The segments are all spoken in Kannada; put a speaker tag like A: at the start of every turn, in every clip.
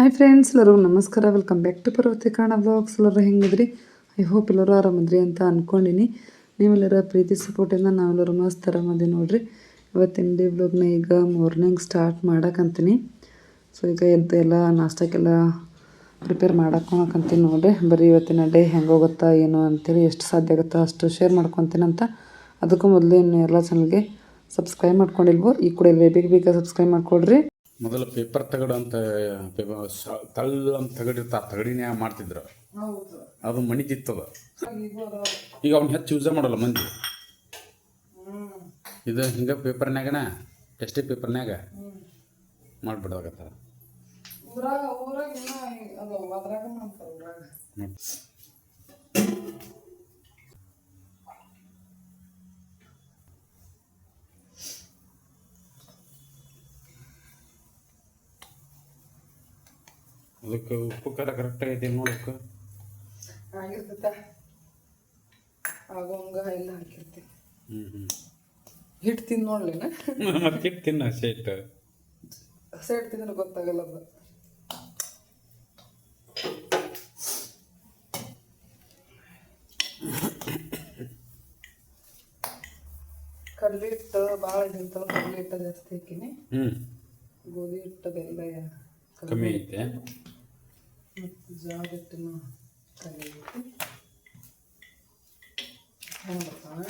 A: ಹಾಯ್ ಫ್ರೆಂಡ್ಸ್ ಎಲ್ಲರಿಗೂ ನಮಸ್ಕಾರ. ವೆಲ್ಕಮ್ ಬ್ಯಾಕ್ ಟು ಪರ್ವತಿ ಕಾರಣ ಬ್ಲಾಗ್ಸ್ ಎಲ್ಲರೂ ಹೆಂಗಿದ್ರಿ? ಐ ಹೋಪ್ ಎಲ್ಲರೂ ಆರಾಮದ್ರಿ ಅಂತ ಅಂದ್ಕೊಂಡಿನಿ ನೀವೆಲ್ಲರ ಪ್ರೀತಿ ಸಪೋರ್ಟಿಂದ ನಾವೆಲ್ಲರೂ ಮಸ್ತ್ ಆರಾಮದಿ ನೋಡ್ರಿ. ಇವತ್ತಿನ ಡೇ ಬ್ಲಾಗ್ನ ಈಗ ಮಾರ್ನಿಂಗ್ ಸ್ಟಾರ್ಟ್ ಮಾಡಕ್ಕಂತೀನಿ ಸೊ ಈಗ ಎದ್ದು ಎಲ್ಲ ನಾಷ್ಟಕ್ಕೆಲ್ಲ ಪ್ರಿಪೇರ್ ಮಾಡಾಕೊಳಕಂತೀನಿ ನೋಡ್ರಿ. ಬರೀ ಇವತ್ತಿನ ಡೇ ಹೆಂಗೆ ಹೋಗುತ್ತಾ, ಏನು ಅಂತೇಳಿ ಎಷ್ಟು ಸಾಧ್ಯ ಆಗುತ್ತೋ ಅಷ್ಟು ಶೇರ್ ಮಾಡ್ಕೊತೀನಿ ಅಂತ. ಅದಕ್ಕೂ ಮೊದಲು ಇನ್ನು ಎಲ್ಲ ಚಾನಲ್ಗೆ ಸಬ್ಸ್ಕ್ರೈಬ್ ಮಾಡ್ಕೊಂಡಿಲ್ವೋ, ಈ ಕೂಡ ಬೇಗ ಬೇಗ ಸಬ್ಸ್ಕ್ರೈಬ್ ಮಾಡ್ಕೊಡ್ರಿ.
B: ಮೊದಲು ಪೇಪರ್ ತಗಡು ಅಂತ ತಳ್ಳು ಅಂತ ತಗಡಿರ್ತಾರೆ ತಗಡಿನ್ಯಾಗ ಮಾಡ್ತಿದ್ರು. ಅದು ಮಣಿತಿತ್ತದ ಈಗ ಅವ್ನ ಹೆಚ್ಚು ಯೂಸ ಮಾಡಲ್ಲ ಮಂದಿ. ಇದು ಹಿಂಗೆ ಪೇಪರ್ನ್ಯಾಗನ ಎಷ್ಟೇ ಪೇಪರ್ನ್ಯಾಗ ಮಾಡಿಬಿಡೋಕತ್ತಾರ
A: ಊರಾಗ ಊರಾಗ ಇನ್ನ ಅದು ಅದ್ರಾಗ ಮಾಡ್ತಾರ ಊರಾಗ
B: ಅದಕ್ಕೆ ಉಪ್ಪು ಖಾರ ಕರೆಕ್ಟ್ ಆಗೈತೆ ನೋಡಕ್ಕೆ
A: ಆಗಿರ್ತೈತ. ಆಗೋಂಗ ಎಲ್ಲ ಹಾಕಿರ್ತೀನಿ.
B: ಹ್ಞೂ ಹ್ಞೂ
A: ಹಿಟ್ಟು ತಿಂದು ನೋಡ್ಲೇನ?
B: ಮತ್ತೆ ತಿನ್ನ ಶೇಟ್
A: ಸೈಡ್ ತಿಂದ್ರೆ ಗೊತ್ತಾಗಲ್ಲ ಅದು. ಕಡ್ಲಿ ಹಿಟ್ಟು ಭಾಳ ಇದಿರ್ತಾವ ಕಡಲೆ ಹಿಟ್ಟು ಜಾಸ್ತಿ ಹಾಕಿನಿ.
B: ಹ್ಞೂ
A: ಗೋಧಿ ಹಿಟ್ಟದೆಲ್ಲ
B: ಕಮ್ಮಿ ಐತೆ.
A: ಮತ್ತು ಹೆಂಗೆ ಬರ್ತಾವ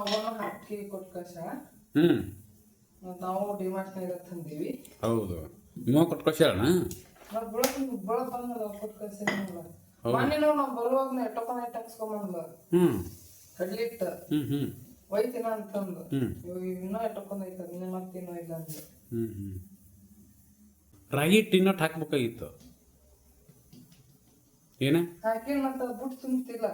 A: ಅವನ್ನ ಹಾಕಿ ಕೊಟ್ಟು ಕಸ
B: ಹ್ಞೂ
A: ಮತ್ತು ನಾವು ಡಿಮಾರ್ಟ್ನಾಗ ತಂದೀವಿ.
B: ಹೌದು. ನೀವು
A: ಕೊಟ್ಟು ಕಳ್ಸಿ ಮೊನ್ನೆ ನಾವು ನಾವು ಬರುವಾಗ ಎಟ್ಟೊಪ್ಪನ ಇಟ್ಟು ಹಾಕ್ಸ್ಕೊಂಬಂದ
B: ಹ್ಞೂ
A: ಕಡ್ಲಿ ಹಿಟ್ಟು
B: ಹ್ಞೂ ಹ್ಞೂ
A: ಒಯ್ತಿನ ಅಂತಂದು.
B: ಹ್ಞೂ
A: ಇವ್ ಇನ್ನೂ ಎಟ್ಟೊಪ್ಪನ ಐತದ ಇನ್ನು ಇಲ್ಲ ಅಂದ್ರೆ
B: ಹ್ಞೂ ಹ್ಞೂ ರಾಗಿ ಟಿನ್ನಟ್ ಹಾಕ್ಬೇಕಾಗಿತ್ತು. ಏನ?
A: ಹಾಕಿ ಮತ್ತೆ ಬುಟ್ಟು ತುಂಬ್ತಿಲ್ಲ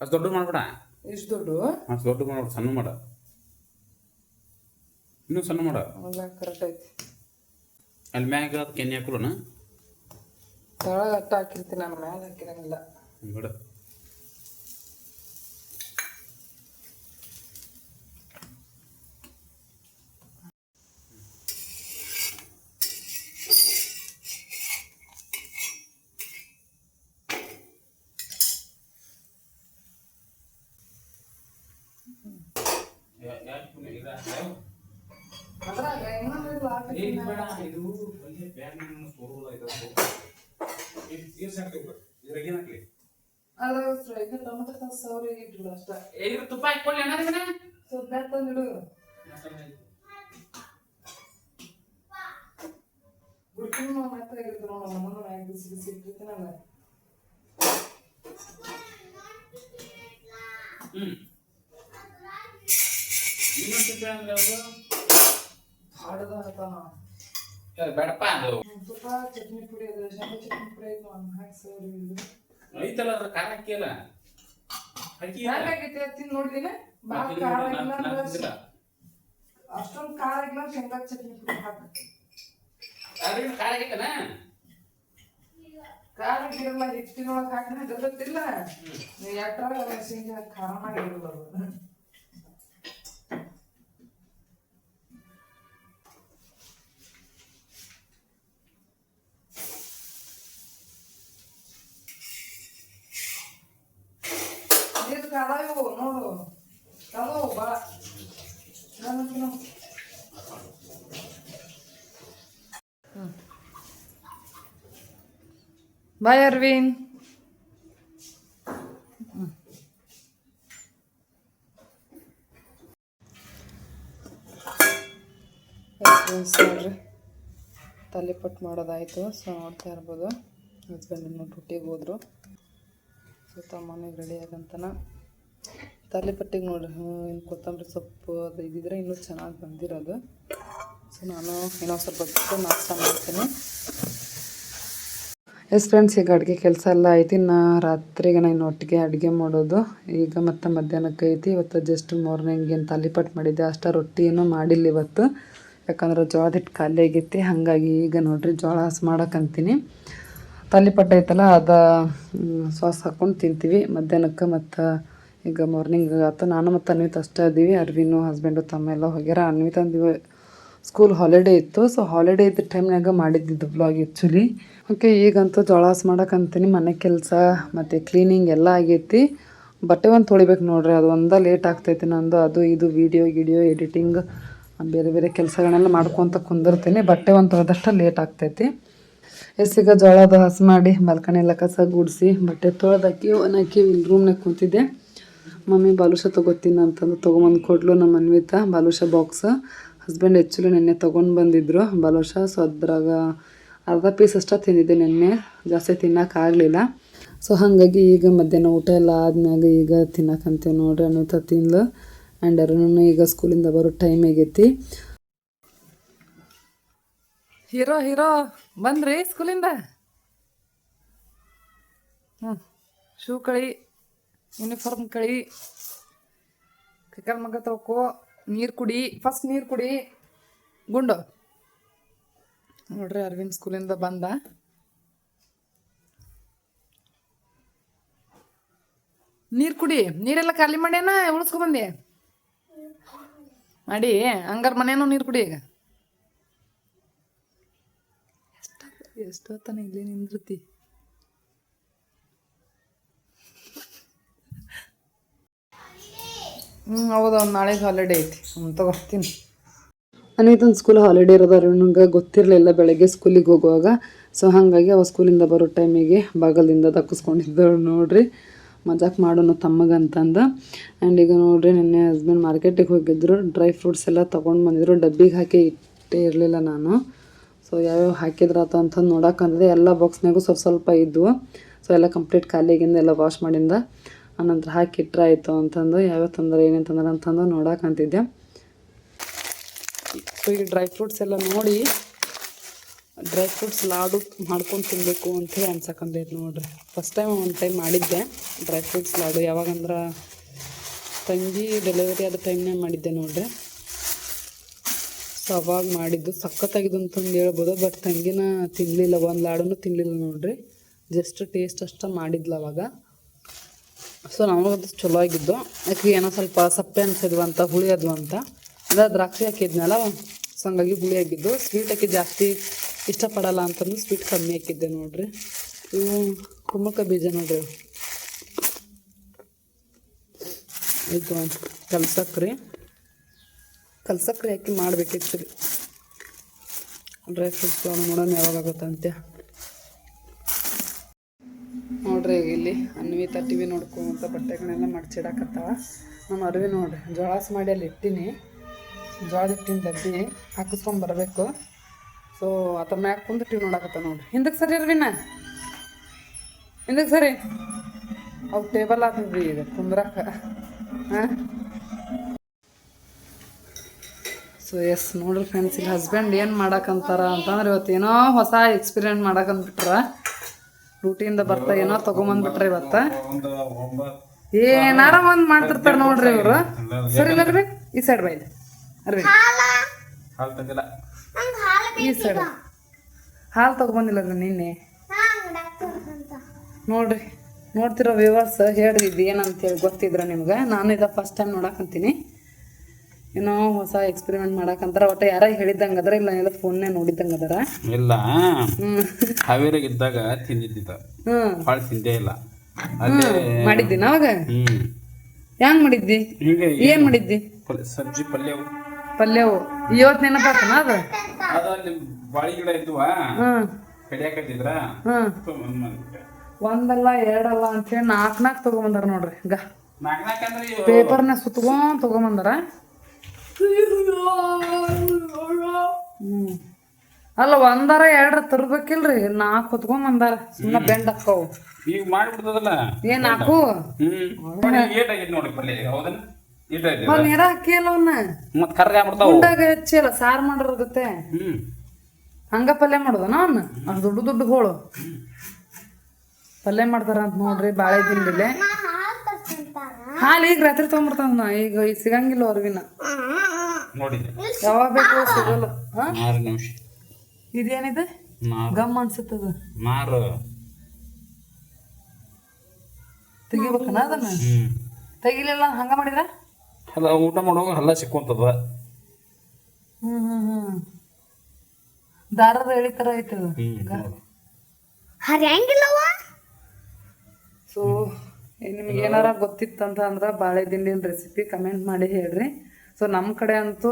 B: ಅಷ್ಟು ದೊಡ್ಡ ಮಾಡ್ಬೇಡ.
A: ಇಷ್ಟು ದೊಡ್ಡ?
B: ಅಷ್ಟು ದೊಡ್ಡ ಮಾಡ್ಬೇಡ ಸಣ್ಣ ಮಾಡ. ಇನ್ನೂ ಸಣ್ಣ ಮಾಡ.
A: ಅಲ್ಲ ಕರೆಕ್ಟ್ ಐತಿ.
B: ಅಲ್ಲಿ ಮ್ಯಾಗ ಅದು ಎಣ್ಣೆ ಹಾಕಲನ
A: ತಳಗ ಅಟ್ಟ ಹಾಕಿರ್ತೀನಿ ನಾನು ಮ್ಯಾಲ ಹಾಕಿರಂಗಿಲ್ಲ.
B: ಬಿಡ.
A: ಅದ್ರಾಗ
B: ತುಪ್ಪ
A: ಸ್ವಲ್ಪ ತಂದಿಡು ಗುಡ್ಕಿನ ಮೆತ್ತಾಗಿರ್ತಾರ ನೋಡ ನಮ್ಮನ್ನ ಮ್ಯಾಗ ಬಿಸಿ ಬಿಸಿ ಇಟ್ಟಿರ್ತೀನಲ್ಲ
B: ಹ್ಮ್. ಇನ್ನೊಂದು ಅಂದ್ರೆ ಬೇಡಪ್ಪ
A: ತುಪ್ಪ ಚಟ್ನಿ ಪುಡಿ ಅದು ಚಟ್ನಿ ಪುಡಿ ಐತಿ ಇದು.
B: ಐತಲ್ಲ ಅದ್ರ ಖಾರ ಹಾಕಿ
A: ತಿಂದು ನೋಡಿದಿನ ಭಾಳ ಖಾರ ಇಲ್ಲ ಅಂದ್ರೆ ಅಷ್ಟೊಂದು ಖಾರ ಇಲ್ಲ ಶೇಂಗಾ ಚಟ್ನಿ ಪುಡಿ ಹಾಕ
B: ಖಾರ ಆಗೈತನ?
A: ಖಾರ ಇರಲ್ಲ ಹಿಟ್ಟಿನೊಳಗೆ ಹಾಕಿನ ಎಟ್ರಾಗ ಶೇಂಗಾ ಖಾರ ಮಾಡಿ ನೀರು ಕಾದಾವು ನೋಡು ಕಾದವು ಬಾ ನಾನು ಬಾಯ್ ಅರ್ವಿನ್ ನೋಡ್ರಿ ತಲೆಪಟ್ಟು ಮಾಡೋದಾಯಿತು ಸೊ ನೋಡ್ತಾ ಇರ್ಬೋದು. ಹಸ್ಬೆಂಡ್ ಇನ್ನೂ ಡ್ಯೂಟಿಗೆ ಹೋದ್ರು. ಸೊ ತಮ್ಮನಿಗೆ ರೆಡಿ ಆಗಂತನ. ತಾಲಿಪಟ್ಟಿಗೆ ನೋಡ್ರಿ ಇನ್ನು ಕೊತ್ತಂಬರಿ ಸೊಪ್ಪು ಅದು ಇದ್ದಿದ್ರೆ ಇನ್ನೂ ಚೆನ್ನಾಗಿ ಬಂದಿರೋದು. ಸೊ ನಾನು ಇನ್ನೊಂದು ಸ್ವಲ್ಪ ಬಿಟ್ಟು ನಾಷ್ಟ ಮಾಡ್ತೀನಿ. ಎಸ್ ಫ್ರೆಂಡ್ಸ್, ಈಗ ಅಡುಗೆ ಕೆಲಸ ಎಲ್ಲ ಐತಿ. ನಾ ರಾತ್ರಿಗೆ ನಾನು ಒಟ್ಟಿಗೆ ಅಡುಗೆ ಮಾಡೋದು. ಈಗ ಮತ್ತೆ ಮಧ್ಯಾಹ್ನಕ್ಕೆ ಐತಿ. ಇವತ್ತು ಜಸ್ಟ್ ಮಾರ್ನಿಂಗ್ ಏನು ತಾಲಿಪಟ್ಟು ಮಾಡಿದ್ದೆ. ಅಷ್ಟ ರೊಟ್ಟಿ ಏನೂ ಮಾಡಿಲ್ಲ ಇವತ್ತು. ಯಾಕಂದ್ರೆ ಜೋಳದ ಹಿಟ್ಟು ಖಾಲಿ ಆಗೈತಿ. ಹಾಗಾಗಿ ಈಗ ನೋಡ್ರಿ ಜೋಳ ಹಸ್ ಮಾಡೋಕಂತೀನಿ ತಾಲಿಪಟ್ಟು ಐತಲ್ಲ, ಅದು ಸಾಸ್ ಹಾಕ್ಕೊಂಡು ತಿಂತೀವಿ. ಮಧ್ಯಾಹ್ನಕ್ಕೆ ಮತ್ತು ಈಗ ಮಾರ್ನಿಂಗ್ ಆತ. ನಾನು ಮತ್ತು ಅನ್ವಿತ ಅಷ್ಟೇ ಅದೀವಿ ಅರ್ವಿನು ಹಸ್ಬೆಂಡು ತಮ್ಮ ಎಲ್ಲ ಹೋಗ್ಯಾರ. ಅನ್ವಿತ್ ಸ್ಕೂಲ್ ಹಾಲಿಡೇ ಇತ್ತು. ಸೊ ಹಾಲಿಡೇ ಇದ್ದ ಟೈಮ್ನಾಗ ಮಾಡಿದ್ದಿದ್ದು ಬ್ಲಾಗ್ ಆ್ಯಕ್ಚುಲಿ ಓಕೆ ಈಗಂತೂ ಜೋಳ ಮಾಡೋಕಂತೀನಿ. ಮನೆ ಕೆಲಸ, ಮತ್ತು ಕ್ಲೀನಿಂಗ್ ಎಲ್ಲ ಆಗೈತಿ. ಬಟ್ಟೆ ಒಂದು ತೊಳಿಬೇಕು ನೋಡ್ರಿ. ಅದು ಒಂದ ಲೇಟ್ ಆಗ್ತೈತಿ ನಂದು. ಅದು, ಇದು ವಿಡಿಯೋ ಗಿಡಿಯೋ ಎಡಿಟಿಂಗ್ ಬೇರೆ ಬೇರೆ ಕೆಲಸಗಳನ್ನೆಲ್ಲ ಮಾಡ್ಕೊತ ಕುಂದಿರ್ತೀನಿ. ಬಟ್ಟೆ ಒಂದು ತೊಳೆದಷ್ಟು ಲೇಟ್ ಆಗ್ತೈತಿ. ಈಗ ಜೋಳದ ಹಸ್ ಮಾಡಿ ಬಾಲ್ಕನಿ ಎಲ್ಲ ಕಸ ಗುಡಿಸಿ, ಬಟ್ಟೆ ತೊಳೆದಾಕಿ ಒಣಾಕಿ ಇಲ್ಲಿ ರೂಮ್ನಾಗ ಕೂತಿದ್ದೆ. ಮಮ್ಮಿ ಬಾಲುಷ ತೊಗೋತೀನಿ ಅಂತಂದು ತೊಗೊಂಬಂದು ಕೊಡ್ಲು ನಮ್ಮ ಅನ್ವಿತ, ಬಾಲುಷ ಬಾಕ್ಸ್ ಹಸ್ಬೆಂಡ್ ಆ್ಯಕ್ಚುಲಿ ನೆನ್ನೆ ತೊಗೊಂಡು ಬಂದಿದ್ರು. ಬಲೋಷ, ಸೊ ಅದ್ರಾಗ ಅರ್ಧ ಪೀಸ್ ಅಷ್ಟೇ ತಿಂದಿದ್ದೆ ನೆನ್ನೆ. ಜಾಸ್ತಿ ತಿನ್ನೋಕ್ಕಾಗಲಿಲ್ಲ ಸೊ ಹಾಗಾಗಿ ಈಗ ಮಧ್ಯಾಹ್ನ ಊಟ ಎಲ್ಲ ಆದ್ಮ್ಯಾಗ ಈಗ ತಿನ್ನಕಂತೀವಿ ನೋಡ್ರಿ ಅನ್ವಿತ ತಿನ್ಲು ಆ್ಯಂಡ್ ಅರುಣನು ಈಗ ಸ್ಕೂಲಿಂದ ಬರೋ ಟೈಮ್ ಆಗೈತಿ. ಹೀರೋ ಹೀರೋ, ಬಂದ್ರಿ ಸ್ಕೂಲಿಂದ ಹ್ಞೂ ಶೂ ಕಳಿ ಯೂನಿಫಾರ್ಮ್ ಕಳಿ ಕೈಕಾಲು ಮಗ ತಗೋ ನೀರು ಕುಡಿ ಫಸ್ಟ್ ನೀರು ಕುಡಿ. ಗುಂಡು. ನೋಡ್ರಿ ಅರವಿಂದ್ ಸ್ಕೂಲಿಂದ ಬಂದ. ನೀರು ಕುಡಿ, ನೀರೆಲ್ಲ ಖಾಲಿ ಮಾಡ್ಯಾನ? ಉಳಿಸ್ಕೊಂಬಂದೆ ಮಾಡಿ, ಹಂಗಾರ ಮನೇನೋ ನೀರು ಕುಡಿ ಈಗ. ಎಷ್ಟೊತ್ತನ ಇಲ್ಲಿ ನಿಂದಿರ್ತಿ. ಹ್ಞೂ ಹೌದು, ಅವ್ನು ನಾಳೆಗೆ ಹಾಲಿಡೇ ಐತಿ. ಹ್ಞೂ ನನಗೆ ಒಂದು ಸ್ಕೂಲ್ ಹಾಲಿಡೇ ಇರೋದು ಅರುಣ್ಗೆ ಗೊತ್ತಿರಲಿಲ್ಲ ಬೆಳಗ್ಗೆ ಸ್ಕೂಲಿಗೆ ಹೋಗುವಾಗ. ಸೊ ಹಾಗಾಗಿ ಅವ ಸ್ಕೂಲಿಂದ ಬರೋ ಟೈಮಿಗೆ ಬಾಗಲಿಂದ ದಕ್ಕಿಸ್ಕೊಂಡಿದ್ದಳು ನೋಡ್ರಿ. ಮಜಾಕ್ ಮಾಡೋಣ ತಮ್ಮಗಂತಂದು. ಆ್ಯಂಡ್ ಈಗ ನೋಡ್ರಿ, ನಿನ್ನೆ ಹಸ್ಬೆಂಡ್ ಮಾರ್ಕೆಟಿಗೆ ಹೋಗಿದ್ರು. ಡ್ರೈ ಫ್ರೂಟ್ಸ್ ಎಲ್ಲ ತೊಗೊಂಡು ಬಂದಿದ್ರು. ಡಬ್ಬಿಗೆ ಹಾಕಿ ಇಟ್ಟೇ ಇರಲಿಲ್ಲ ನಾನು. ಸೊ ಯಾವ್ಯಾವ ಹಾಕಿದ್ರಾತ ಅಂತಂದು ನೋಡಕ್ಕಂದ್ರೆ ಎಲ್ಲ ಬಾಕ್ಸ್ನಾಗೂ ಸ್ವಲ್ಪ ಸ್ವಲ್ಪ ಇದ್ವು. ಸೊ ಎಲ್ಲ ಕಂಪ್ಲೀಟ್ ಖಾಲಿಗಿಂದ ಎಲ್ಲ ವಾಶ್ ಮಾಡಿಂದ. ಆನಂತರ ಹಾಕಿಟ್ರೆ ಆಯಿತು ಅಂತಂದು ಯಾವ್ಯಾವ ತಂದ್ರೆ ಏನೇನು ತಂದ್ರೆ ಅಂತಂದು ನೋಡೋಕಂತಿದ್ದೆ ಸೊ ಈಗ ಡ್ರೈ ಫ್ರೂಟ್ಸ್ ಎಲ್ಲ ನೋಡಿ ಡ್ರೈ ಫ್ರೂಟ್ಸ್ ಲಾಡು ಮಾಡ್ಕೊಂಡು ತಿನ್ನಬೇಕು ಅಂತೇಳಿ ಅನ್ಸಕ್ಕಂದೈತೆ ನೋಡ್ರಿ. ಫಸ್ಟ್ ಟೈಮ್ ಒಂದು ಟೈಮ್ ಮಾಡಿದ್ದೆ ಡ್ರೈ ಫ್ರೂಟ್ಸ್ ಲಾಡು. ಯಾವಾಗಂದ್ರೆ ತಂಗಿ ಡೆಲಿವರಿ ಆದ ಟೈಮ್ನಾಗ ಮಾಡಿದ್ದೆ ನೋಡ್ರಿ. ಸೊ ಅವಾಗ ಮಾಡಿದ್ದು. ಸಖತ್ತಾಗಿದ್ದು ಅಂತಂದು ಹೇಳ್ಬೋದು ಬಟ್ ತಂಗಿನ ತಿನ್ನಲಿಲ್ಲ ಒಂದು ಲಾಡುನು ತಿನ್ನಲಿಲ್ಲ ನೋಡ್ರಿ. ಜಸ್ಟ್ ಟೇಸ್ಟ್ ಅಷ್ಟೇ ಮಾಡಿದ್ಲು ಅವಾಗ. ಸೊ ನಮಗದು ಚಲೋ ಆಗಿದ್ದು. ಯಾಕೆ ಏನೋ ಸ್ವಲ್ಪ ಸಪ್ಪೆ ಅನ್ಸಿದ್ವು ಅಂತ, ಹುಳಿ ಅದು ಅಂತ. ಅದ ದ್ರಾಕ್ಷಿ ಹಾಕಿದ್ನಲ್ಲ, ಸೊ ಹಂಗಾಗಿ ಹುಳಿ ಆಗಿದ್ದು ಸ್ವೀಟ್ ಹಾಕಿ ಜಾಸ್ತಿ ಇಷ್ಟಪಡಲ್ಲ ಅಂತಂದು ಸ್ವೀಟ್ ಕಮ್ಮಿ ಹಾಕಿದ್ದೆ ನೋಡ್ರಿ. ಇವು ಕುಮ್ಮಕ್ಕ ಬೀಜ ನೋಡ್ರಿ. ಇದು ಕಲ್ಸಕ್ರಿ. ಕಲ್ಸಕ್ರಿ ಹಾಕಿ ಮಾಡ್ಬೇಕಿತ್ತು ಡ್ರೈ ಫ್ರೂಟ್ಸ್ ನೋಡೋಣ ಯಾವಾಗ ಆಗುತ್ತೆ ಅಂತೆ ನೋಡ್ರಿ ಇಲ್ಲಿ ಅನ್ವಿತಾ ಟಿ ವಿ ನೋಡ್ಕೊಂತ ಬಟ್ಟೆಗಳನ್ನೆಲ್ಲ ಮಡ್ಚಿಡಕತ್ತಾವ. ನಮ್ಮ ಅರಿವಿ ನೋಡ್ರಿ ಜೋಳಾಸ್ ಮಾಡಿ ಅಲ್ಲಿ ಇಟ್ಟಿನಿ. ಜೋಳ ಹಿಟ್ಟಿನ ಡಬ್ಬಿ ಹಾಕಿಸ್ಕೊಂಡ್ ಬರಬೇಕು. ಸೊ ಅದ್ರ ಮ್ಯಾಗ ಕುಂದು ಟಿ ವಿ ನೋಡಕತ್ತ ನೋಡ್ರಿ. ಹಿಂದಕ್ಕೆ ಸರಿ ಅರ್ವಿನ? ಹಿಂದಕ್ಕೆ ಸರಿ? ಅವು ಟೇಬಲ್ ಆಗ್ತದ್ರಿ ಈಗ, ಕುಂದ್ರಕ. ಹಾಂ? ಸೊ ಎಸ್ ನೋಡ್ರಿ ಫ್ರೆಂಡ್ಸ್ ಇಲ್ಲಿ ಹಸ್ಬೆಂಡ್ ಏನು ಮಾಡಕ್ಕಂತಾರ ಅಂತಂದ್ರೆ ಇವತ್ತು ಏನೋ ಹೊಸ ಎಕ್ಸ್ಪೀರಿಯೆಂಟ್ ಮಾಡಕ್ಕಂದ್ಬಿಟ್ರ ಡ್ಯೂಟಿಯಿಂದ ಬರ್ತಾ ಏನೋ ತಗೊಂಬಂದ್ಬಿಟ್ರ ಇವತ್ತ. ಏನಾರ ಒಂದ್ ಮಾಡ್ತಿರ್ತಾರ ನೋಡ್ರಿ ಇವ್ರು. ಸರಿ ಅರ್ವಿ, ಈ ಸೈಡ್
B: ಹಾಲು ತಂದಿಲ್ಲ
A: ಈ ಸೈಡ್ ಹಾಲು ತಗೊಂಬಂದಿಲ್ಲ ನಿನ್ನೆ. ನೋಡ್ರಿ, ನೋಡ್ತಿರೋ ವ್ಯೂವರ್ಸ್ ಹೇಳ್ರಿ ಇದು ಏನಂತೇಳಿ ಗೊತ್ತಿದ್ರ ನಿಮ್ಗೆ. ನಾನು ಇದ ಫಸ್ಟ್ ಟೈಮ್ ನೋಡಕಂತೀನಿ. ಏನೋ ಹೊಸ ಎಕ್ಸ್ಪೆರಿಮೆಂಟ್ ಮಾಡಕಂತಾರ ಒಟ್ಟ ಯಾರ ಹೇಳಿದಂಗ ಅದ್ರ ಇಲ್ಲ ಎಲ್ಲ ಫೋನ್ನೇ ನೋಡಿದ್ದಂಗೆ ಅದರ?
B: ಇಲ್ಲ. ಹಾವೇರಿಗೆ ಇದ್ದಾಗ ತಿಂದಿದ್ದಿದ್ದ ಭಾಳ ತಿಂದೇ ಇಲ್ಲ.
A: ಮಾಡಿದ್ದಿ
B: ನಾವಾಗ?
A: ಹೆಂಗ್ ಮಾಡಿದ್ದಿ? ಏನ್ ಮಾಡಿದ್ದಿ?
B: ಸಬ್ಜಿ ಪಲ್ಯ ಅವು.
A: ಪಲ್ಯವು. ಇವತ್ ನೆನಪಾತನ ಅದು?
B: ಅದು ಅಲ್ಲಿ ಬಾಳಿ ಗಿಡ ಇದ್ವಾ
A: ಹ್ಮ್.
B: ಕಡಿಯಾಕತ್ತಿದ್ರ
A: ಒಂದಲ್ಲ ಎರಡಲ್ಲ ಅಂತೇಳಿ ನಾಲ್ಕು ನಾಲ್ಕು ತಗೊಂಬಂದಾರ ನೋಡ್ರಿ. ಗ.
B: ನಾಲ್ಕು ನಾಲ್ಕು ಅಂದ್ರೆ ಇವು
A: ಪೇಪರ್ನ ಸುತ್ಕೊಂಡ್ ತಗೊಂಬಂದಾರ. ಅಲ್ಲ ಒಂದರ ಎರಡರ ತರ್ಬೇಕಿಲ್ರಿ. ನಾಲ್ಕು ಹೊತ್ಕೊಂಡ್ ಬಂದಾರ. ಸುಮ್ಮನೆ ಬೆಂಡ್ ಅಕ್ಕವು.
B: ಈಗ ಮಾಡಿಬಿಡ್ತದಲ್ಲ?
A: ಏನ್ ನಾಲ್ಕು ನೀರ ಹಾಕಿಲ್ಲ ಅವನ್ನ
B: ಮತ್ ಕರ್ಗ ಆಗ್ಬಿಡ್ತಾವ.
A: ಗುಂಡಾಗ ಹಚ್ಚಿಲ್ಲ ಸಾರು ಮಾಡಿರೋದತ್ತೆ
B: ಹ್ಮ್.
A: ಹಂಗ ಪಲ್ಯ ಮಾಡೋದನ ಅವ್ನ? ಅದು ದೊಡ್ಡ ದೊಡ್ಡ ಹೋಳು. ಪಲ್ಯ ಮಾಡ್ತಾರ ಅಂತ ನೋಡ್ರಿ ಬಾಳೆ ದಿಂಡಿಲೆ ಹಾಲು ಈಗ ರಾತ್ರಿ ತೊಗೊಂಬರ್ತಾನ ಈಗ ಈಗ ಸಿಗಂಗಿಲ್ಲ ಅವ್ರಿಗಿನ್ನ
B: ನೋಡಿ
A: ಯಾವಾಗ ಬೇಕು ಸಿಗಲ್ಲ. ಹಾ?
B: ಆರು ನಿಮಿಷ.
A: ಇದೇನಿದೆ?
B: ಮಾರು
A: ಗಮ್ ಅನ್ಸುತ್ತದ.
B: ಮಾರು
A: ತೆಗಿಬೇಕನ ಅದನ್ನ?
B: ಹ್ಮ್.
A: ತೆಗಿಲಿಲ್ಲ ಹಂಗ ಮಾಡಿದ್ರ?
B: ಅಲ್ಲ ಊಟ ಮಾಡುವಾಗ ಹಲ್ಲ ಸಿಕ್ಕೊಂತದ
A: ಹ್ಮ್ ಹ್ಮ್ ಹ್ಮ್. ದಾರದ ಎಳಿ ತರ ಐತೆ ಅದು.
B: ಹ್ಮ್
C: ಹರಿಯಂಗಿಲ್ಲವ
A: ಸೊ ನಿಮ್ಗೆ ಏನಾರ ಗೊತ್ತಿತ್ತಂತ ಅಂದ್ರೆ ಬಾಳೆ ದಿಂಡಿನ ರೆಸಿಪಿ ಕಮೆಂಟ್ ಮಾಡಿ ಹೇಳ್ರಿ. ಸೊ ನಮ್ಮ ಕಡೆ ಅಂತೂ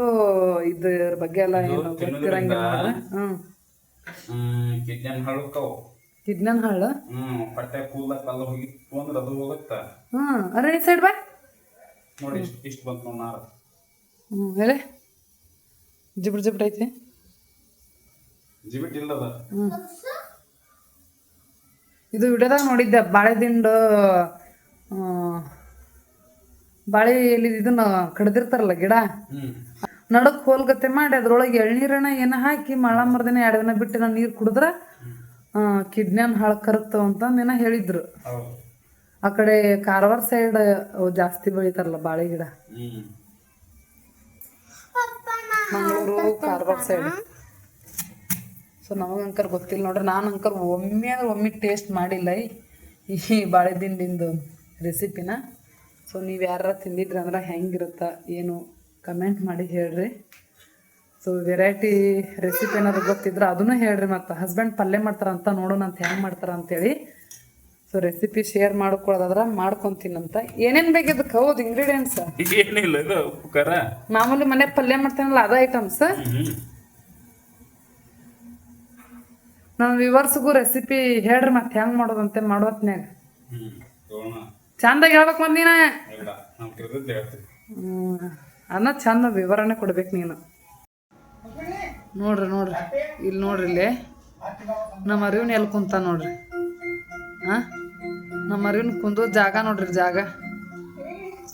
A: ಇದ್ರ ಬಗ್ಗೆ ಎಲ್ಲ ಏನು ಗೊತ್ತಿರಂಗಿಲ್ಲ. ಹ್ಮ್.
B: ಹ್ಮ್ ಕಿಡ್ನಿ ಹಳಕ್ಕವು
A: ಕಿಡ್ನನ್ ಹಳ್ಳ
B: ಹ್ಮ್ ಪಟ್ಟೆ ಕೂದ ಕಲ್ಲ ಹೋಗಿತ್ತು ಅಂದ್ರೆ ಅದು ಹೋಗುತ್ತ.
A: ಹ್ಮ್. ಅರೆ ಈ ಸೈಡ್ ಬಾ.
B: ನೋಡಿ ಇಷ್ಟು ಇಷ್ಟು ಬಂತು ನೋಡಿ ನಾರು
A: ಹ್ಮ್ ಹೇಳಿ. ಜಿಬಿಟ್ ಜಿಬಿಟ್ ಐತಿ.
B: ಜಿಬಿಟ್ ಇಲ್ಲದ
A: ಇದು ವಿಡಿಯೋದಾಗ ನೋಡಿದ್ದೆ ಬಾಳೆ ದಿಂಡು ಆ, ಬಾಳೆ ಎಲ್ಲಿ ಇದನ್ನ ಕಡ್ದಿರ್ತಾರಲ್ಲ ಗಿಡ? ನಡಕ್ ಹೋಲ್ಗತ್ತೆ ಮಾಡಿ ಅದ್ರೊಳಗೆ ಎಳ್ನೀರನ್ನ ಏನ ಹಾಕಿ ಮಳ ಮರ್ದಿನ ಎರಡು ದಿನ ಬಿಟ್ಟು ನಾವು ನೀರು ಕುಡಿದ್ರೆ ಕಿಡ್ನಿಯನ್ನು ಹಾಳು ಕರುತ್ತವ ಅಂತ ಏನ ಹೇಳಿದ್ರು. ಆ ಕಡೆ ಕಾರವಾರ ಸೈಡ್ ಜಾಸ್ತಿ ಬೆಳಿತಾರಲ್ಲ ಬಾಳೆ ಗಿಡ. ಮಂಗಳೂರು ಕಾರವಾರ ಸೈಡ್ ಸೊ ನಮಗೆ ಅಂಕರ್ ಗೊತ್ತಿಲ್ಲ ನೋಡ್ರಿ, ನಾನು ಅಂಕರ್ ಒಮ್ಮೆ ಅಂದ್ರೆ ಒಮ್ಮೆ ಟೇಸ್ಟ್ ಮಾಡಿಲ್ಲ ಈ ಬಾಳೆ ದಿಂಡಿಂದು ರೆಸಿಪಿನ ಸೊ ನೀವು ಯಾರ ತಿಂದಿದ್ರಿ ಅಂದ್ರೆ ಹೆಂಗಿರುತ್ತ ಏನು ಕಮೆಂಟ್ ಮಾಡಿ ಹೇಳ್ರಿ. ಸೊ ವೆರೈಟಿ ರೆಸಿಪಿ ಏನಾದ್ರು ಗೊತ್ತಿದ್ರೆ ಅದನ್ನು ಹೇಳ್ರಿ ಮತ್ತು. ಹಸ್ಬೆಂಡ್ ಪಲ್ಯ ಮಾಡ್ತಾರಂತ ನೋಡೋಣ ಅಂತ ಹೆಂಗೆ ಮಾಡ್ತಾರ ಅಂತೇಳಿ. ಸೊ ರೆಸಿಪಿ ಶೇರ್ ಮಾಡ್ಕೊಳ್ಳೋದಾದ್ರೆ ಅಂತ. ಏನೇನ್ ಬೇಕಿದ್ದಕ್ಕೆ ಹೌದು ಇಂಗ್ರೀಡಿಯೆಂಟ್ಸ್
B: ಏನಿಲ್ಲ ಇದು ಉಪಕಾರ.
A: ಮಾಮೂಲಿ ಮನೆ ಪಲ್ಯ ಮಾಡ್ತೇನಲ್ಲ ಅದ ಐಟಮ್ಸ್ ನಾನು ವಿವರ್ಸ್ಗೂ ರೆಸಿಪಿ ಹೇಳ್ರಿ ಮತ್ತೆ ಹೆಂಗ್ ಮಾಡೋದಂತೆ ಮಾಡೋತ್ನ್ಯಾಗ ಚಂದಾಗಿ ಹೇಳ್ಬೇಕು
B: ಮತ್ತೆ
A: ಹ್ಮ್ ಅನ್ನ ಚಂದ ವಿವರಣೆ ಕೊಡ್ಬೇಕು ನೀನು. ನೋಡ್ರಿ ನೋಡ್ರಿ ಇಲ್ಲಿ ನೋಡ್ರಿ ಇಲ್ಲಿ. ನಮ್ಮ ಅರಿವಿನ ಎಲ್ಲಿ ಕುಂತ ನೋಡ್ರಿ. ಹಾ? ನಮ್ಮ ಅರಿವಿನ ಕುಂದೋ ಜಾಗ ನೋಡ್ರಿ ಜಾಗ.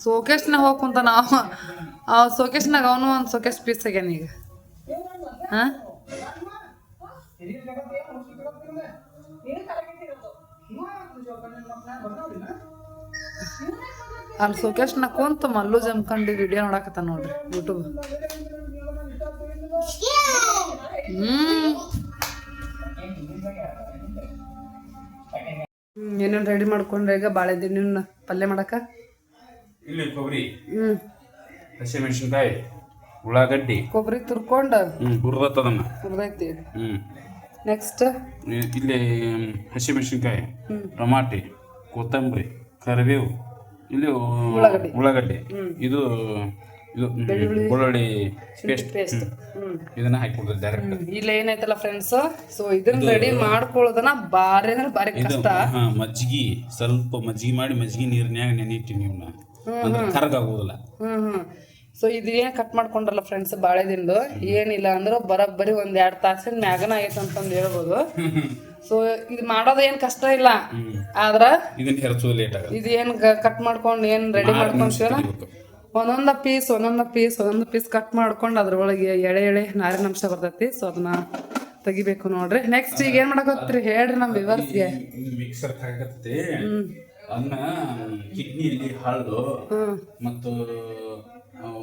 A: ಸೋಕೇಶ್ನಾಗ ಹೋಗಿ ಕುಂತ ನಾವು ಆ ಸೋಕೇಶ್ನಾಗ ಅವನು ಒಂದು ಸೋಕೇಶ್ ಪೀಸ್ ಆಗ್ಯಾನ ಈಗ. ಹಾ? ಅಲ್ಲಿ ಸೋಕೇಶ್ನ ಕುಂತು ಮಲ್ಲು ಜಮ್ಕಂಡು ವಿಡಿಯೋ ನೋಡಕತ್ತ ನೋಡ್ರಿ ಯೂಟ್ಯೂಬ್ ಹ್ಮ್. ಏನೇನು ರೆಡಿ ಮಾಡ್ಕೊಂಡ್ರೆ ಈಗ? ಬಾಳೆ ದಿನ ಪಲ್ಯ ಮಾಡಕ?
B: ಇಲ್ಲಿ ಕೊಬ್ಬರಿ.
A: ಹ್ಮ್.
B: ಹಸಿಮೆಣಸಿನ್ಕಾಯಿ ಉಳ್ಳಾಗಡ್ಡಿ.
A: ಕೊಬ್ಬರಿ ತುರ್ಕೊಂಡು?
B: ಹ್ಮ್ ಹುರ್ದತ್ತದನ್ನ
A: ಹುರ್ದೈತಿ.
B: ಹ್ಮ್.
A: ನೆಕ್ಸ್ಟ್
B: ಇಲ್ಲಿ ಹಸಿಮೆಣಸಿನ್ಕಾಯಿ ಟಮಾಟಿ ಕೊತ್ತಂಬರಿ ಕರಿಬೇವು. ಇಲ್ಲಿ
A: ಉಳ್ಳಾಗಡ್ಡಿ.
B: ಉಳ್ಳಾಗಡ್ಡಿ. ಇದು ಇದು ಬೆಳ್ಳುಳ್ಳಿ ಪೇಸ್ಟ್.
A: ಪೇಸ್ಟ್.
B: ಇದನ್ನ ಹಾಕಿಬಿಡ್ತಾರೆ ಡೈರೆಕ್ಟ್.
A: ಇಲ್ಲಿ ಏನೈತಲ್ಲ ಫ್ರೆಂಡ್ಸ್ ಸೊ ಇದನ್ನ ರೆಡಿ ಮಾಡ್ಕೊಳ್ಳೋದನ್ನ ಬಾರಿ ಅಂದ್ರೆ ಬಾರಿ ಕಷ್ಟ.
B: ಮಜ್ಜಿಗೆ ಸ್ವಲ್ಪ ಮಜ್ಜಿಗೆ ಮಾಡಿ ಮಜ್ಜಿಗೆ ನೀರಿನ್ಯಾಗ ನೆನಿಟ್ಟಿನಿ ಇವನ್ನ ಅಂದ್ರೆ ಕರಗಾಗೋದಿಲ್ಲ
A: ಹ್ಮ್ ಹ್ಮ್. ಸೊ ಇದು ಏನ್ ಕಟ್ ಮಾಡ್ಕೊಂಡ್ರಲ್ಲ ಫ್ರೆಂಡ್ಸ್ ಬಾಳೆದಿಂದು? ಏನಿಲ್ಲ ಅಂದ್ರೆ ಬರೋಬ್ಬರಿ ಒಂದ್ ಎರಡ್ ತಾಸಿನ ಮ್ಯಾಗನ ಆಗೈತೆ ಅಂತಂದು ಹೇಳ್ಬೋದು ಸೊ ಇದು ಮಾಡೋದು ಏನ್ ಕಷ್ಟ ಇಲ್ಲ. ಆದ್ರ
B: ಇದನ್ನ ಹೆರ್ಸೋದು ಲೇಟ್ ಆಗಲ್ಲ.
A: ಇದು ಏನ್ ಕಟ್ ಮಾಡ್ಕೊಂಡು ಏನ್ ರೆಡಿ ಮಾಡ್ಕೊಂತೀವಲ್ಲ ಒಂದೊಂದ ಪೀಸ್ ಒಂದೊಂದ ಪೀಸ್ ಒಂದೊಂದು ಪೀಸ್ ಕಟ್ ಮಾಡ್ಕೊಂಡು ಅದ್ರೊಳಗೆ ಎಳೆ ಎಳೆ ನಾರಿನ ಅಂಶ ಬರ್ತೈತಿ. ಸೊ ಅದನ್ನ ತೆಗಿಬೇಕು ನೋಡ್ರಿ. ನೆಕ್ಸ್ಟ್ ಈಗ ಏನ್ ಮಾಡಕತ್ರಿ ಹೇಳ್ರಿ ನಮ್ ವಿವರ್ಸ್ಗೆ
B: ಮಿಕ್ಸರ್ ಅದನ್ನ ಕಿಡ್ನಿಯಲ್ಲಿ ಹಳ್ಳು ಮತ್ತು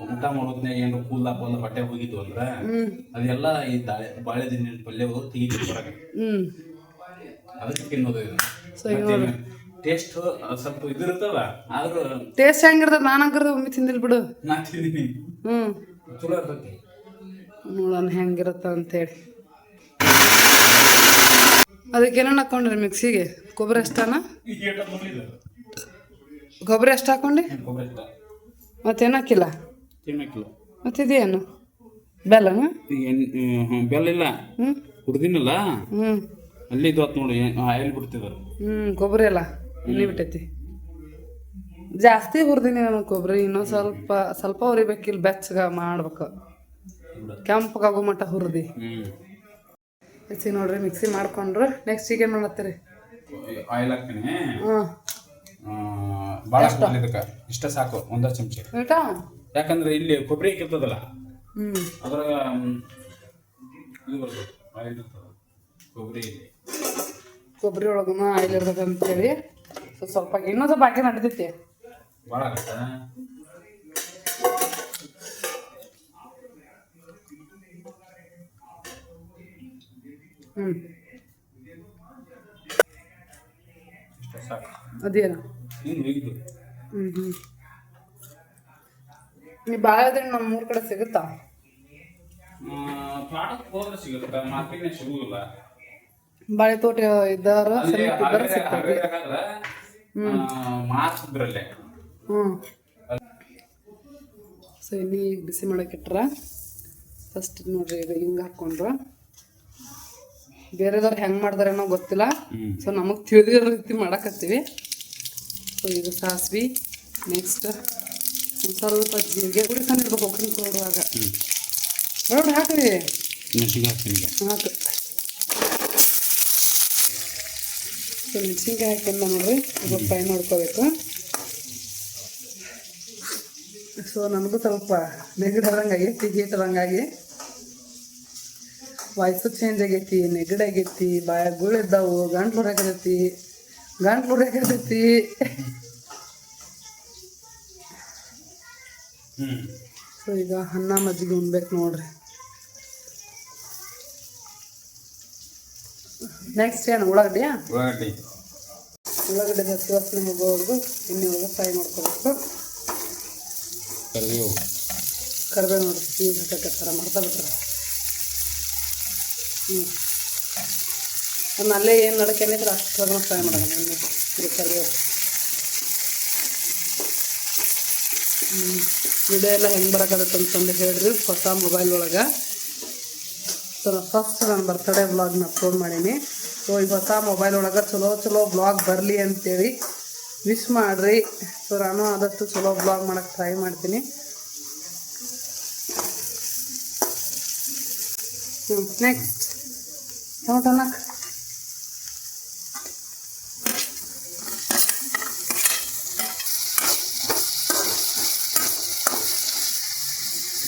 B: ಊಟ ಮಾಡೋದ್ನಾಗ ಏನು ಕೂದಲ ಪಲ್ಲ ಬಟ್ಟೆ ಹೋಗಿದ್ವು ಅಂದ್ರೆ ಅದೆಲ್ಲ ಈ ಬಾಳೆದಿನ್ನ ಬಾಳೆ ದಿನ ಪಲ್ಯವು ತೆಗಿಬೇಕು ಹೊರಗೆ. ಅದಕ್ಕೆ ತಿನ್ನೋದು ಟೇಸ್ಟ್ ಸ್ವಲ್ಪ ಇದಿರುತ್ತಲ್ಲ ಆದ್ರೂ
A: ಟೇಸ್ಟ್ ಹೆಂಗಿರ್ತದ ನಾನು ಹಂಗಿರ್ತದ ಒಮ್ಮೆ ತಿಂದಿಲ್ ಬಿಡು.
B: ನಾ ತಿಂದಿನಿ.
A: ಹ್ಮ್.
B: ಚಲೋ ಇರ್ತೈತಿ.
A: ನೋಡೋಣ ಹೆಂಗಿರುತ್ತ ಅಂತೇಳಿ ಅದಕ್ಕೆ ಏನೇನು ಹಾಕೊಂಡ್ರಿ ಮಿಕ್ಸಿಗೆ? ಕೊಬ್ಬರಿ ಎಷ್ಟಾನ? ಕೊಬ್ಬರಿ ಎಷ್ಟು ಹಾಕೊಂಡಿ? ಮತ್ತೇನು ಹಾಕಿಲ್ಲ?
B: ತಿನ್ನಕ್ಕಿಲ್ಲ.
A: ಮತ್ತಿದೇನು? ಬೆಲ್ಲನ?
B: ಬೆಲ್ಲ ಇಲ್ಲ.
A: ಹ್ಞೂ
B: ಹುರಿದಿನಲ್ಲ?
A: ಹ್ಞೂ
B: ಅಲ್ಲಿ ಇದು ನೋಡಿ ಆಯಿಲ್ ಬಿಡ್ತಿದ್ರು?
A: ಹ್ಞೂ ಕೊಬ್ಬರಿ ಅಲ್ಲ ಇಲ್ಲಿ ಬಿಟ್ಟೈತಿ. ಜಾಸ್ತಿ ಹುರಿದೀನಿ ನಾನು ಕೊಬ್ಬರಿ ಇನ್ನೂ ಸ್ವಲ್ಪ ಸ್ವಲ್ಪ ಹುರಿಬೇಕಿಲ್ಲ ಬೆಚ್ಚಗ ಮಾಡ್ಬೇಕು. ಕೆಂಪಗಾಗೋ ಮಟ್ಟ ಹುರಿದಿ. ಮಿಕ್ಸಿ ನೋಡ್ರಿ ಮಿಕ್ಸಿ ಮಾಡ್ಕೊಂಡ್ರು. ನೆಕ್ಸ್ಟ್ ಈಗ ಏನು ಮಾಡತ್ತೀರಿ?
B: ಆಯಿಲ್ ಹಾಕ್ತೀನಿ. ಭಾಳ ಹಾಕ್ಬಿಡ್ಲಿ ಇದಕ್ಕೆ. ಇಷ್ಟ ಸಾಕು ಒಂದ ಚಮಚ.
A: ಆಯ್ತಾ
B: ಯಾಕಂದ್ರೆ ಇಲ್ಲಿ ಕೊಬ್ಬರಿ ಹಾಕಿರ್ತದಲ್ಲ? ಅದ್ರಾಗ ಇದು ಬರ್ತದೆ ಆಯಿಲ್ ಇರ್ತದೆ ಕೊಬ್ಬರಿ.
A: ಕೊಬ್ಬರಿ ಒಳಗೂ ಆಯಿಲ್ ಇರ್ತದೆ ಅಂತೇಳಿ ಸೊ ಸ್ವಲ್ಪ ಇನ್ನೊಂದು ಸ್ವಲ್ಪ ಹಾಕಿ
B: ಆಗತ್ತಾ?
A: ಹ್ಞೂ ಅದೇನು? ಹ್ಞೂ ನಮ್ಮ ಮೂರು ಕಡೆ ಸಿಗುತ್ತಾ?
B: ಸಿಗುತ್ತೆ? ಮಾರ್ಕೆಟ್ನಾಗ ಸಿಗುದಿಲ್ಲ.
A: ಬಾಳೆ ತೋಟ ಇದ್ದಾರ ಸಮೀಪ ಇದ್ದಾರ ಹ್ಞೂ ಸೊ ಬಿಸಿ ಮಾಡಕ್ಕೆ ಇಟ್ರ. ಫಸ್ಟ್ ನೋಡ್ರಿ ಇದು ಹಿಂಗೆ ಹಾಕೊಂಡ್ರ. ಬೇರೆದವ್ರು ಹೆಂಗೆ ಅನ್ನೋ ಗೊತ್ತಿಲ್ಲ. ಸೊ ನಮಗೆ ತಿಳಿದಿರೋ ರೀತಿ ಮಾಡಕತ್ತೀವಿ. ಸೊ ಇದು ಸಾಸ್ವಿ. ನೆಕ್ಸ್ಟ್ ಸ್ವಲ್ಪ ಜೀರಿಗೆ ಇಡ್ಬೇಕು ಒಕ್ಕಲಿನ ಕೊಡುವಾಗ
B: ಹ್ಮ್.
A: ಹಾಕ್ರಿ. ಹಾಕ್ರಿ
B: ಮೆಣಸಿಗೆ ಹಾಕ್ತೀನಿ ಈಗ
A: ಹಾಕು ಸೊ ಮೆಣಸಿನ್ಕಾಯಿ ಹಾಕಿಂದ ನೋಡ್ರಿ ಸ್ವಲ್ಪ ಫ್ರೈ ಮಾಡ್ಕೋಬೇಕು. ಸೊ ನನಗೂ ಸ್ವಲ್ಪ ನೆಗಡದಂಗೆ ಆಗೈತಿ ಹೀಟ್ ಆದಂಗಾಗಿ ವಾಯ್ಸು ಚೇಂಜ್ ಆಗೈತಿ ನೆಗಡಿ ಆಗೈತಿ ಬಾಯಾಗ ಗುಳಿದ್ದಾವು ಗಂಟ್ಲು ಹೊರಗತೈತಿ ಗಂಟ್ಲು ಹೊರಗತೈತಿ
B: ಹ್ಮ್.
A: ಸೊ ಈಗ ಅನ್ನ ಮಜ್ಜಿಗೆ ಉಣ್ಬೇಕು ನೋಡ್ರಿ. ನೆಕ್ಸ್ಟ್ ಏನು ಉಳ್ಳಾಗಡ್ಡಿಯಾ?
B: ಉಳ್ಳಾಗಡ್ಡಿ.
A: ಉಳ್ಳಾಗಡ್ಡೆ ಹಸಿ ವಾಸನೆ ಹೋಗೋವರೆಗೂ ಎಣ್ಣೆ ಒಳಗೆ ಫ್ರೈ ಮಾಡ್ಕೋಬೇಕು.
B: ಕರಿಬೇವು.
A: ಕರಿಬೇವು ನೋಡಿ ಈಗ ಹಾಕತ್ತಾರ ಮಾಡ್ತಾ ಬಿಡ್ತಾರೆ ಹ್ಞೂ ಒಂದು ಅಲ್ಲೇ ಏನು ನಡಕ್ಕೆ ಏನಿದ್ರೆ ಅಷ್ಟೊಳಗೆ ಫ್ರೈ ಮಾಡೋಣ ಎಣ್ಣೆ ಇದು ಕರಿಬೇವು. ವಿಡಿಯೋ ಎಲ್ಲ ಹೆಂಗೆ ಬರಕತ್ತೈತೆ ಹೇಳಿರಿ ಹೇಳ್ರಿ ಹೊಸ ಮೊಬೈಲ್ ಒಳಗೆ. ಸೊ ನಾನು ಫಸ್ಟ್ ನಾನು ಬರ್ತಡೇ ವ್ಲಾಗ್ನ ಅಪ್ಲೋಡ್ ಮಾಡೀನಿ. ಸೊ ಈ ಹೊಸ ಮೊಬೈಲ್ ಒಳಗೆ ಚಲೋ ಚಲೋ ಬ್ಲಾಗ್ ಬರಲಿ ಅಂತೇಳಿ ವಿಶ್ ಮಾಡಿರಿ. ಸೊ ನಾನು ಆದಷ್ಟು ಚಲೋ ಬ್ಲಾಗ್ ಮಾಡೋಕ್ಕೆ ಟ್ರೈ ಮಾಡ್ತೀನಿ. ಹ್ಞೂ ನೆಕ್ಸ್ಟ್ ಟೊಮೊಟೊ ಹಾಕ್.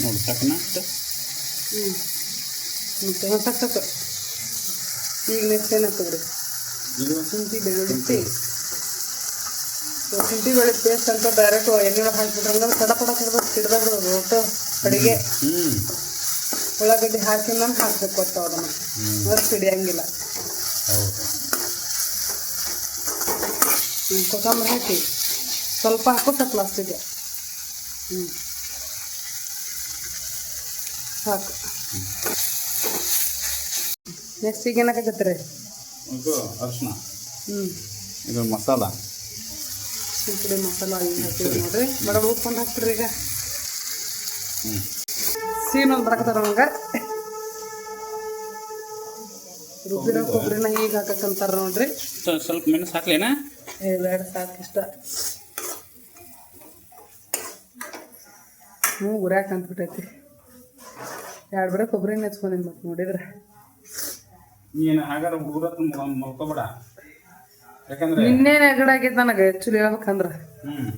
B: ನೋಡಿ ಸಾಕನ
A: ಹ್ಞೂ ಹ್ಞೂ ಹಾಂ ಸಾಕು ಈಗ ನೆಕ್ಸ್ಟ್ ಏನು ಹಾಕಿದ್ರಿ ಶುಂಠಿ ಬೆಳ್ಳುಳ್ಳಿ ಪೇಸ್ಟ್ ಶುಂಠಿ ಬೆಳ್ಳುಳ್ಳಿ ಪೇಸ್ಟ್ ಅಂತ ಡೈರೆಕ್ಟ್ ಎಣ್ಣೆ ಒಳಗೆ ಹಾಕ್ಬಿಟ್ರಂದ್ರೆ ತಡ ಪಡ ಕಡ್ಬೇಕು ಹಿಡ್ದಾಗ್ಬಿಡೋದು ಒಟ್ಟು ಅಡಿಗೆ ಉಳ್ಳಾಗಡ್ಡಿ ಹಾಕಿ ನಾನು ಹಾಕ್ಬೇಕು ಒಟ್ಟು ಅದನ್ನು. ಅದು ಸಿಡಿಯಂಗಿಲ್ಲ. ಹ್ಞೂ ಕೊತ್ತಂಬರಿ ಹಾಕಿ. ಸ್ವಲ್ಪ ಹಾಕು ಸ್ವಲ್ಪ ಲಾಸ್ಟಿಗೆ. ಹ್ಞೂ ಸಾಕು. ನೆಕ್ಸ್ಟ್ ಈಗ ಏನಾಗತ್ತೆ
B: ಇದು ಅರಿಶಿನ
A: ಹ್ಞೂ
B: ಇದು ಮಸಾಲ.
A: ಸಿಂಪಡಿ ಮಸಾಲ ನೋಡಿರಿ ಮೇಡಮ್ ನೋಡ್ರಿ. ಬಡ ಉಪ್ಪೊಂದು ಹಾಕ್ತೀರಿ ಈಗ.
B: ಹ್ಞೂ
A: ಸೀನ್ ಒಂದು ಬರಕತ್ತಾರ ನಮ್ಗೆ? ರುಬ್ಬಿರೋ ಕೊಬ್ಬರಿನ ಈಗ ಹಾಕಕ್ಕಂತಾರ ನೋಡ್ರಿ.
B: ಸ್ವಲ್ಪ- ಮೆಣಸು ಹಾಕ್ಲೇನಾ
A: ಏ ಬೇಡ ಸಾಕು ಇಷ್ಟ. ಹ್ಞೂ ಗುರ್ಯಾಕ ಅಂದ್ಬಿಟ್ಟೈತಿ. ಎರಡು ಬಿಡ ಕೊಬ್ಬರಿ ನೆಚ್ಕೊಂಡಿನಿ ಮತ್ತೆ ನೋಡಿದ್ರೆ.
B: ನೀನು ಹಾಗಾದ್ರೆ ಹುಡುಗರ ಮಲ್ಕೋಬೇಡ. ಯಾಕಂದ್ರೆ
A: ನಿನ್ನೆ ನೆಗಡ ಆಗೈತೆ ನನಗೆ? ಆ್ಯಕ್ಚುಲಿ ಹೇಳ್ಬೇಕಂದ್ರೆ.
B: ಹ್ಮ್.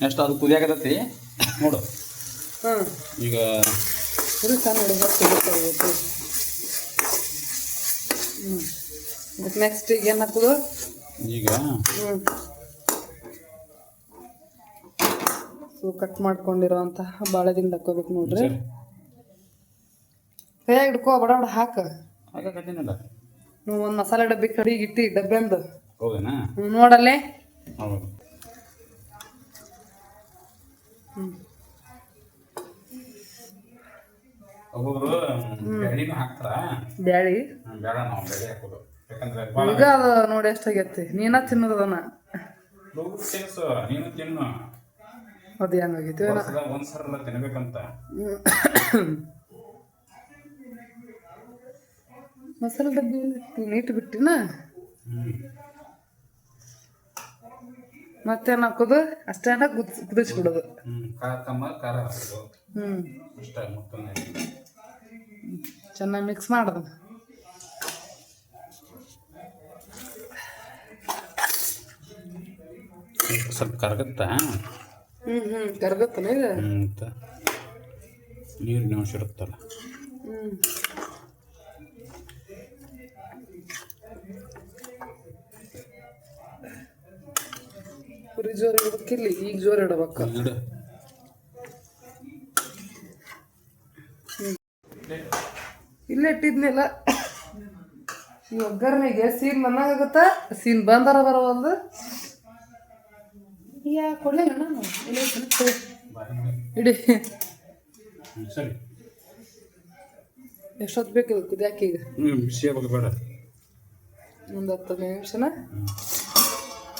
B: ನೆಕ್ಸ್ಟ್ ಅದು ಕುದಿಯಾಕತೈತಿ ನೋಡು.
A: ಹ್ಮ್.
B: ಈಗ
A: ಪುರಿ ಸಣ್ಣ ಹೊತ್ತು ಹ್ಞೂ ಮತ್ತು ನೆಕ್ಸ್ಟ್ ಈಗ ಏನು ಹಾಕೋದು?
B: ಈಗ
A: ಹ್ಞೂ ಸೊ ಕಟ್ ಮಾಡ್ಕೊಂಡಿರೋಂತಹ ಬಾಳೆದಿಂದ ಹಾಕೋಬೇಕು ನೋಡ್ರಿ. ಕೈಯಾಗ ಹಿಡ್ಕೋ ಬಡ ಬಡ ಹಾಕ.
B: ಹಾಕಕತ್ತೀನಲ್ಲ
A: ನೀವು ಒಂದು ಮಸಾಲೆ ಡಬ್ಬಿ ಕಡಿಗೆ ಇಟ್ಟಿ ಡಬ್ಬೆಂದು
B: ಹೌದೇನಾ?
A: ಹ್ಞೂ ನೋಡಲ್ಲೇ.
B: ಹೌದು.
A: ಹ್ಞೂ
B: ಒಬ್ಬೊಬ್ರು ಬ್ಯಾಡಿನೂ ಹಾಕ್ತಾರ?
A: ಬ್ಯಾಳಿ?
B: ಬೇಡ ನಾವು ಹಾಕೋದು. ಯಾಕಂದ್ರೆ
A: ಈಗ ಅದು ನೋಡಿ ಎಷ್ಟಾಗೈತಿ. ನೀನ ತಿನ್ನೋದನ್ನ
B: ತಿನ್ಸು. ನೀನು ತಿನ್ನು.
A: ಅದು ಹೆಂಗಾಗೈತಿ ಏನೋ.
B: ವರ್ಷದಾಗ ಒಂದ್ ಸಲ ತಿನ್ಬೇಕಂತ
A: ಮಸಾಲೆ ಡಬ್ಬಿ ನೀಟ್ ಬಿಟ್ಟಿನ?
B: ಮತ್ತೆ
A: ಮತ್ತೇನು ಹಾಕೋದು ಅಷ್ಟೇನ ಕುದಿಸ್ ಕುದಿಸ್ಬಿಡೋದು.
B: ಹಾಕೋದು
A: ಹ್ಞೂ ಚೆನ್ನಾಗಿ ಮಿಕ್ಸ್ ಮಾಡೋದು.
B: ಸ್ವಲ್ಪ ಕರಗತ್ತ?
A: ಹ್ಞೂ ಹ್ಞೂ ಕರ್ಗತ್ತಲ್ಲ ಇದು
B: ನೀರಿನ ಅಂಶ ಇರುತ್ತಲ್ಲ.
A: ಹ್ಞೂ ಜೋರು ಇಡಬೇಕಿಲ್ಲ ಈಗ ಜೋರು ಇಡಬೇಕ.
B: ಇಡು.
A: ಇಲ್ಲೇ ಇಟ್ಟಿದ್ನಿಲ್ಲ. ಈ ಒಗ್ಗರಣೆಗೆ ಸೀನ್ ಬಂದಾಗತ್ತ ಸೀನ್ ಬಂದಾರ ಬರವಲ್ದು ಯಾ ಕೊಡ್ಲಿಲ್ಲ ನಾನು. ಇಡಿ.
B: ಸರಿ.
A: ಎಷ್ಟೊತ್ತು ಬೇಕು ಕುದಿಯಾಕೀಗ
B: ಹ್ಞೂ ಬಿಸಿ ಬೇಡ.
A: ಒಂದು ಹತ್ತು ನಿಮಿಷನ?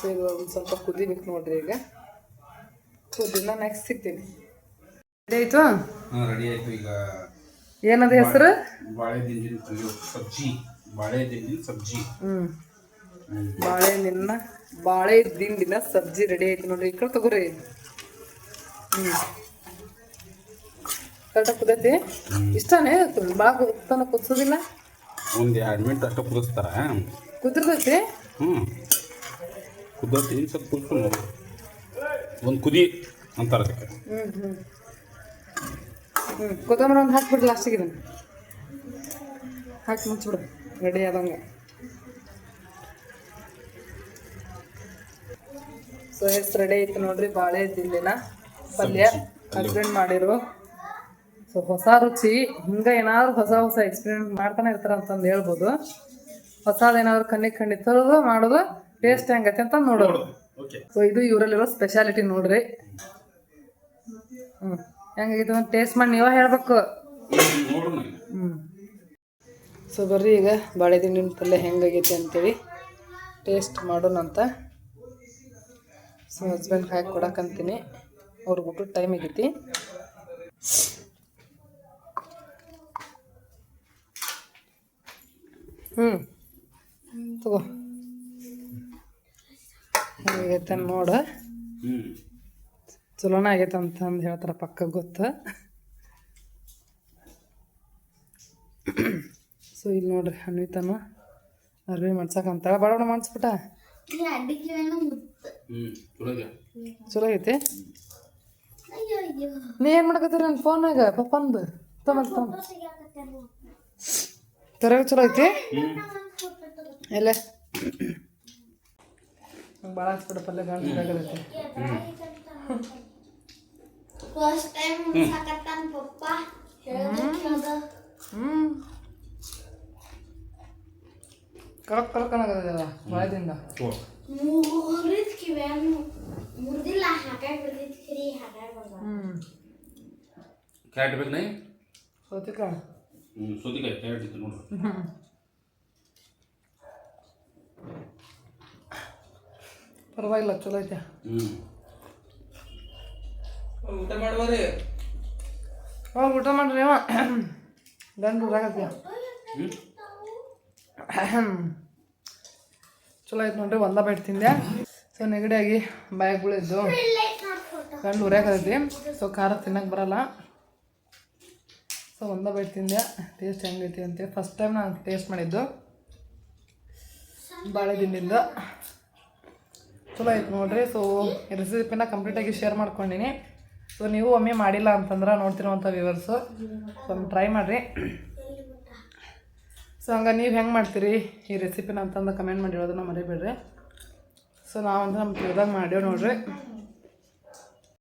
A: ಇದು ಒಂದು ಸ್ವಲ್ಪ ಕುದಿಬೇಕು ನೋಡ್ರಿ ಈಗ. ಕುದಿನ ನೆಕ್ಸ್ಟ್ ಸಿಗ್ತೀನಿ. ರೆಡಿ ಆಯ್ತು?
B: ರೆಡಿ ಆಯ್ತು. ಈಗ
A: ಏನದ ಹೆಸರು?
B: ಬಾಳೆ ದಿಂಡಿನ ಸಬ್ಜಿ. ಬಾಳೆ ದಿಂಡಿನ ಸಬ್ಜಿ.
A: ಹ್ಮ್. ಬಾಳೆ ನಿನ್ನ ಬಾಳೆ ದಿಂಡಿನ ಸಬ್ಜಿ ರೆಡಿ ಆಯ್ತು ನೋಡ್ರಿ. ಈ ಕಡೆ ತಗೋರಿ. ಹ್ಮ್. ಕರೆಕ್ಟಾಗಿ ಕುದೈತಿ? ಇಷ್ಟನೇ? ಭಾಳ ತನ ಕುದಿಸೋದಿಲ್ಲ?
B: ಒಂದು ಎರಡು ಮಿನಿಟ್ ಅಷ್ಟು ಕುದಿಸ್ತಾರ.
A: ಕುದಿರ್ತೈತಿ?
B: ಹ್ಞೂ ಕುದ್ದತ್ತಿ ಸ್ವಲ್ಪ ಕುದಿಸ್ಕೊಂಡು ನೋಡಿ ಒಂದು ಕುದಿ ಅಂತಾರೆ ಅದಕ್ಕೆ.
A: ಕೊತ್ತಂಬರಿ ಒಂದು ಹಾಕ್ಬಿಡ್ರಿ ಲಾಸ್ಟಿಗೆ ಇದನ್ನು. ಹಾಕಿ ಮುಚ್ಚಿಬಿಡು ರೆಡಿ ಆದಂಗೆ. ಸೊ ಎಷ್ಟು ರೆಡಿ ಐತಿ ನೋಡ್ರಿ ಬಾಳೆ ದಿಂಡಿನ ಪಲ್ಯ ಹಸ್ಬೆಂಡ್ ಮಾಡಿರು. ಸೊ ಹೊಸ ರುಚಿ ಹಿಂಗೆ ಏನಾದ್ರು ಹೊಸ ಹೊಸ ಎಕ್ಸ್ಪೀರಿಯನ್ಸ್ ಮಾಡ್ತಾನೆ ಇರ್ತಾರ ಅಂತಂದು ಹೇಳ್ಬೋದು ಹೊಸದೇನಾದ್ರು ಕಣ್ಣಿಗೆ ಕಣ್ಣಿಗೆ ತರೋದು ಮಾಡೋದು ಟೇಸ್ಟ್ ಹೆಂಗೈತೆ ಅಂತ ನೋಡೋದು. ಸೊ ಇದು ಇವರಲ್ಲಿರೋ ಸ್ಪೆಷಾಲಿಟಿ ನೋಡ್ರಿ. ಹ್ಞೂ ಹೆಂಗಾಗೈತೆ ಅಂತ ಟೇಸ್ಟ್ ಮಾಡಿ ನೀವೇ ಹೇಳ್ಬೇಕು. ಹ್ಞೂ ಸೊ ಬರ್ರಿ ಈಗ ಬಾಳೆ ದಿಂಡಿನ ಪಲ್ಯ ಹೆಂಗಾಗೈತೆ ಅಂತೇಳಿ ಟೇಸ್ಟ್ ಮಾಡೋಣ ಅಂತ. ಸೊ ಹಸ್ಬೆಂಡ್ ಹಾಕಿ ಕೊಡಕ್ಕಂತೀನಿ ಅವ್ರಿಗೆ ಊಟದ ಟೈಮ್ ಆಗೈತಿ. ಹ್ಞೂ ತಗೋ. ಹೆಂಗಾಗೈತೆ ನೋಡ. ಚಲೋನ ಆಗೈತೆ ಅಂತಂದು ಹೇಳ್ತಾರೆ ಪಕ್ಕ ಗೊತ್ತು. ಸೊ ಇಲ್ಲಿ ನೋಡ್ರಿ ಅನ್ವಿತನ ಅರ್ವಿ ಮಾಡ್ಸಕ್ಕಂತಾಳ ಬಡ ಬಡ ಮಾಡಿಸ್ಬಿಟ್ಟ?
B: ಚಲೋ
A: ಐತಿ?
C: ಅಯ್ಯೋ ಅಯ್ಯೋ.
A: ನೀ ಏನು ಮಾಡಕತ್ತೀರಿ ನನ್ನ ಫೋನಾಗ ಪಪ್ಪಂದು ತಮ್ಮ ತಮ್ಮ.
C: ಸಿಗಾಕತ್ತೇನು
A: ಚಲೋ ಐತಿ? ಎಲ್ಲ ಭಾಳ ಹಚ್ಬಿಡ ಪಲ್ಯ ಗಂಟು ಬೇಕಾಗೈತಿ
C: ಫಸ್ಟ್ ಟೈಮ್ ಸಾಕತ್ತಾನ ಪಪ್ಪ ಹೇಳ್ದ
A: ಹ್ಞೂ ಕಳಕ್ ಕಳಕ್ ಅನ್ನೋದ ಬಾಯದಿಂದ
B: ಓ
C: ಮುರಿದ ಕಿವ್ಯಾನು ಮುರಿದಿಲ್ಲ ಹಾಕಾಗಿ ಬಿಡ್ದಿತ್ತು ಕಿರಿ ಹಾಕಾಗಿ ಬಂದ
A: ಹ್ಞೂ
B: ಕ್ಯಾಟ್ ಬೇಕು ನೈ
A: ಸೌತಿಕ
B: ಹ್ಞೂ ಸೌತಿಕಾಯಿ ಕ್ಯಾಟ್ ಇತ್ತು ನೋಡ್ರಿ
A: ಪರವಾಗಿಲ್ಲ ಚಲೋ ಐತೆ.
D: ಊಟ ಮಾಡುವರಿ
A: ಹೋಗಿ ಊಟ ಮಾಡ್ರಿ ಅವ. ಗಂಡು
B: ಆಗತ್ತೆ.
A: ಚಲೋ ಆಯ್ತು ನೋಡ್ರಿ ಒಂದ ಬೈಟ್ ತಿಂದೆ. ಸೊ ನೆಗಡಿಯಾಗಿ ಬಾಯಾಗ ಬೀಳಿದ್ದು ಗಂಡು ಉರಿಯಾಕತೈತಿ ಸೊ ಖಾರ ತಿನ್ನಕ್ಕೆ ಬರಲ್ಲ. ಸೊ ಒಂದ ಬೈಟ್ ತಿಂದೆ. ಟೇಸ್ಟ್ ಹೆಂಗೈತಿ ಅಂತೇಳಿ ಫಸ್ಟ್ ಟೈಮ್ ನಾನು ಟೇಸ್ಟ್ ಮಾಡಿದ್ದು. ಬಾಳೆ ದಿಂಡಿಂದ. ಚಲೋ ಆಯ್ತು ನೋಡ್ರಿ. ಸೊ ರೆಸಿಪಿನ ಕಂಪ್ಲೀಟಾಗಿ ಶೇರ್ ಮಾಡ್ಕೊಂಡಿನಿ. ಸೊ ನೀವು ಒಮ್ಮೆ ಮಾಡಿಲ್ಲ ಅಂತಂದ್ರೆ ನೋಡ್ತಿರುವಂಥ ವ್ಯೂವರ್ಸು ಸೊ ಟ್ರೈ ಮಾಡಿರಿ. ಸೊ ಹಂಗೆ ನೀವು ಹೆಂಗೆ ಮಾಡ್ತೀರಿ ಈ ರೆಸಿಪಿನ ಅಂತಂದು ಕಮೆಂಟ್ ಮಾಡಿರೋದನ್ನ ಮರಿಬೇಡ್ರಿ. ಸೊ ನಾವಂದ್ರೆ ನಮ್ಮ ತಿಳಿದಾಗ ಮಾಡ್ಯೋ ನೋಡ್ರಿ.